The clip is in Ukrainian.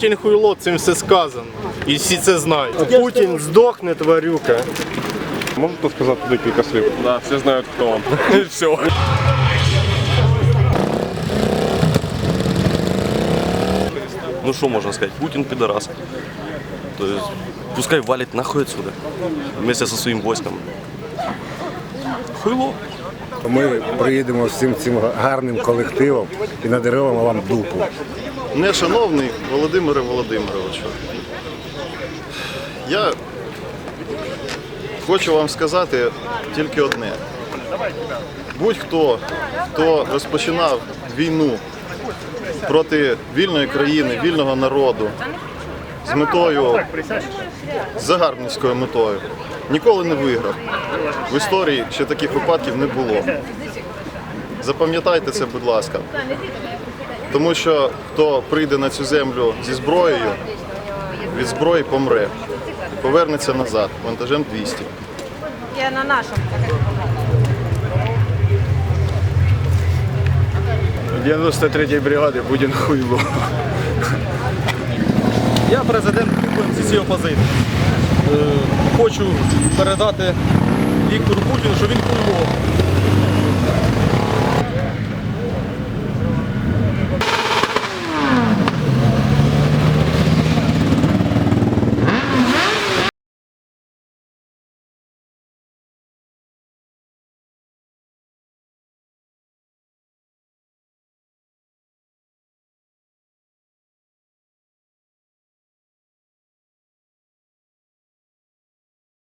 Путін хуйло, цим все сказано. І всі це знають. Путін здохне, тварюка. Можете сказати декілька слів? Да, все знают, кто он. Все. Ну что можно сказать? Путин пидорас. То есть пускай валит нахуй отсюда. Вместе со своим войском. Хуйло. Ми приїдемо з цим цим гарним колективом і надаримо вам дупу. Нешановний Володимире Володимировичу, я хочу вам сказати тільки одне. Будь-хто, хто розпочинав війну проти вільної країни, вільного народу з метою, з загарбницькою метою, ніколи не виграв. В історії ще таких випадків не було. Запам'ятайте це, будь ласка. Тому що хто прийде на цю землю зі зброєю, від зброї помре. І повернеться назад вантажем 200. Я на нашому. 93-ї бригади Путін хуйло. Я президент МСС опозиції. Е, Хочу передати Віктору Путіну, що він.